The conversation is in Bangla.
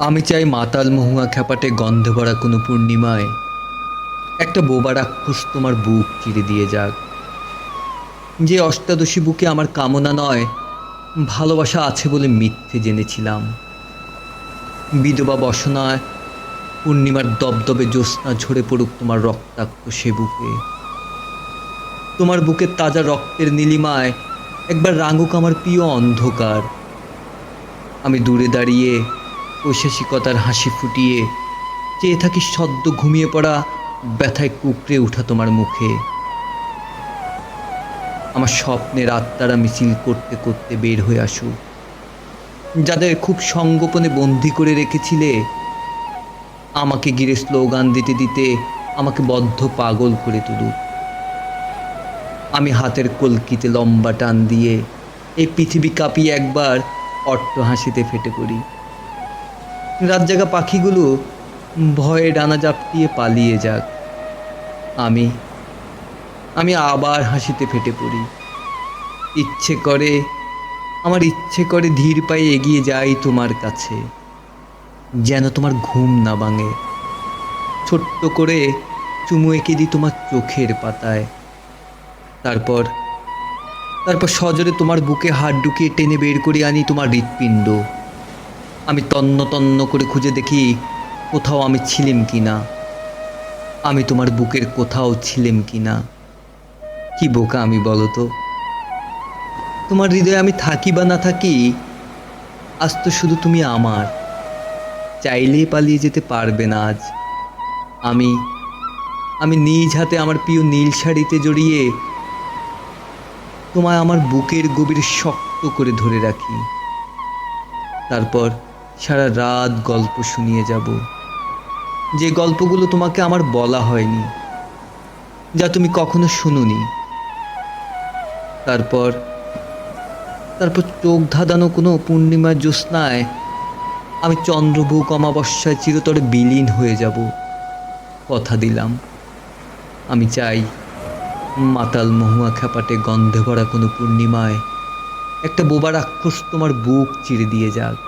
আমি চাই মাতাল মহুয়া খ্যাপাটে গন্ধে ভরা কোনো পূর্ণিমায় একটা বোবা রাক্ষস তোমার বুক চিরে দিয়ে যাক। যে অষ্টাদশী বুকে আমার কামনা নয়, ভালোবাসা আছে বলে মিথ্যে জেনেছিলাম। বিধবা বসনায় পূর্ণিমার দবদবে জ্যোৎস্না ঝরে পড়ুক তোমার রক্তাক্ত সে বুকে। তোমার বুকের তাজা রক্তের নীলিমায় একবার রাঙুক আমার প্রিয় অন্ধকার। আমি দূরে দাঁড়িয়ে ঐশাসিকতার হাসি ফুটিয়ে চেয়ে থাকি সদ্য ঘুমিয়ে পড়া ব্যথায় কুকড়ে ওঠা তোমার মুখে। আমার স্বপ্নের আত্মারা মিছিল করতে করতে বের হয়ে আসুক যাদের খুব সঙ্গোপনে বন্দি করে রেখেছিলে, আমাকে গিরে স্লোগান দিতে দিতে আমাকে বদ্ধ পাগল করে তুলুক আমি হাতের কলকিতে লম্বা টান দিয়ে এই পৃথিবী কাঁপিয়ে একবার অট্ট হাসিতে ফেটে পড়ি। রাত জাগা পাখিগুলো ভয়ে ডানা জাপটিয়ে পালিয়ে যাক। আমি আমি আবার হাসিতে ফেটে পড়ি। ইচ্ছে করে, আমার ইচ্ছে করে ধীর পায়ে এগিয়ে যাই তোমার কাছে, যেন তোমার ঘুম না ভাঙে। ছোট্ট করে চুমু এঁকে দিই তোমার চোখের পাতায়। তারপর তারপর সজোরে তোমার বুকে হাত ঢুকিয়ে টেনে বের করে আনি তোমার হৃৎপিণ্ড। আমি তন্ন তন্ন করে খুঁজে দেখি কোথাও আমি ছিলাম কি না। আমি তোমার বুকের কোথাও ছিলাম কি না। কি বোকা আমি বলো তো তোমার হৃদয়ে আমি থাকি বা না থাকি, আজ তো শুধু তুমি আমার। চাইলেই পালিয়ে যেতে পারবে না আজ। আমি আমি নিজ হাতে আমার প্রিয় নীল শাড়িতে জড়িয়ে তোমায় আমার বুকের গভীর শক্ত করে ধরে রাখি। তারপর সারা রাত গল্প শুনিয়ে যাব। যে গল্পগুলো তোমাকে আমার বলা হয়নি, যা তুমি কখনো শুনুনি। তারপর তারপর চোখ ধাঁধানো কোনো পূর্ণিমার জ্যোৎস্নায় আমি চন্দ্রভূক অমাবস্যায় চিরতরে বিলীন হয়ে যাব। কথা দিলাম। আমি চাই মাতাল মহুয়া খ্যাপাটে গন্ধে ভরা কোনো পূর্ণিমায় একটা বোবা রাক্ষস তোমার বুক চিরে দিয়ে যাক।